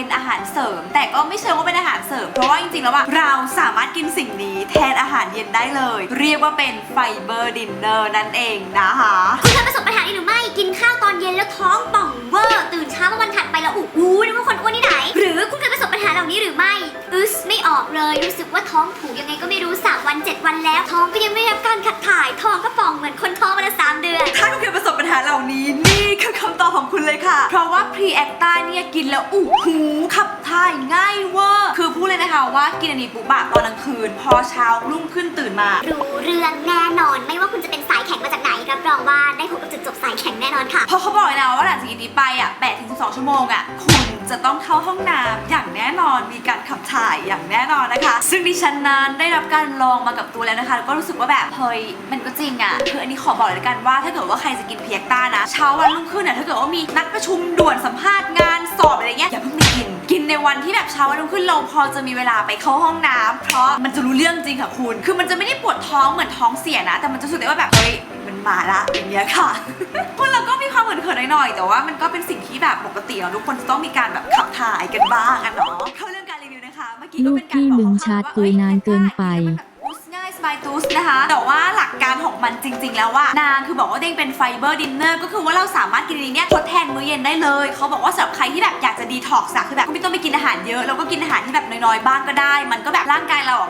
เป็นอาหารเสริม แต่ก็ไม่เชิงว่าเป็นอาหารเสริม เพราะว่าจริงๆแล้วว่าเราสามารถกินสิ่งนี้แทนอาหารเย็นได้เลย เรียกว่าเป็นไฟเบอร์ดินเนอร์นั่นเองนะคะคุณเคยประสบปัญหานี้หรือไม่กินข้าวตอนเย็นแล้วท้องป่องเวอร์ตื่นเช้ามาวันถัดไปแล้วอู้นึกว่าคนอ้วนที่ไหน หรือคุณเคยประสบปัญหาเหล่านี้หรือไม่อึสไม่ออกเลยรู้สึกว่าท้องผูกยังไงก็ไม่รู้สามวันเจ็ดวันแล้ว ท้องก็ยังไม่รับการขัดถ่ายท้องก็ ของคุณเลยค่ะ เพราะว่าพรีแอคตาเนี่ยกินแล้วอู้หูขับถ่ายง่ายเวอร์คือพูดเลยนะคะว่ากินอันนี้ปุ๊บอะตอนกลางคืน พอเช้ารุ่งขึ้นตื่นมา รู้เรื่องแน่นอน ไม่ว่าคุณจะเป็นสายแข็งมาจากไหนรับรองว่าได้พบกับจุดจบสายแข็งแน่นอนค่ะเพราะเขาบอกเลยนะว่าหลังจากนี้ไปอะ8ถึง12 ชั่วโมงอะคุณจะต้องเข้าห้องน้ำอย่างแน่น อนมีการขับถ่ายอย่างแน่นอนนะคะ ซึ่งดิฉันนั้นได้รับการลองมากับตัวแล้วนะคะแล้วก็รู้สึกว่าแบบเฮ้ยมันก็จริงอะคืออันนี้ขอบอกเลยละกันว่าถ้าเกิดว่าใครจะกินเพียกต้านะเช้าวันรุ่งขึ้นอะถ้าเกิดว่ามีนัดประชุมด่วนสัมภาษณ์งานสอบอะไรเงี้ยอย่าเพิ่งไปกินกินในวันที่แบบเช้าวันรุ่งขึ้นเราพอจะมีเวลาไปเข้าห้องน้ำเพราะมันจะรู้เรื่องจริงค่ะคุณ คือมันจะไม่ได้ปวดท้องเหมือนท้องเสียนะ แต่มันจะรู้สึกได้ว่าแบบเฮ้ยมันมาละอย่างเงี้ยค่ะคนเราก็ ความเขินๆหน่อยๆแต่ว่ามันก็เป็นสิ่งที่แบบปกติเนาะทุกคนจะต้องมีการแบบขับถ่ายกันบ้างอะเนาะเข้าเรื่องการรีวิวนะคะเมื่อกี้ก็เป็นการลูกพี่บอกมึงคร่วๆชาร์จตัวนานเกินไปบูสง่ายสบายตูสนะคะ แต่ว่าหลักการของมันจริง ๆ แล้วว่านางคือบอกว่าตัวเองเป็นไฟเบอร์ดินเนอร์ก็คือว่าเราสามารถกินอันนี้เนี่ยทดแทนมื้อเย็นได้เลย เขาบอกว่าสำหรับใครที่แบบอยากจะดีท็อกซ์อะคือแบบไม่ต้องไปกินอาหารเยอะแล้วก็กินอาหารที่แบบน้อยๆบ้างก็ได้ มันก็แบบร่างกายเราอะ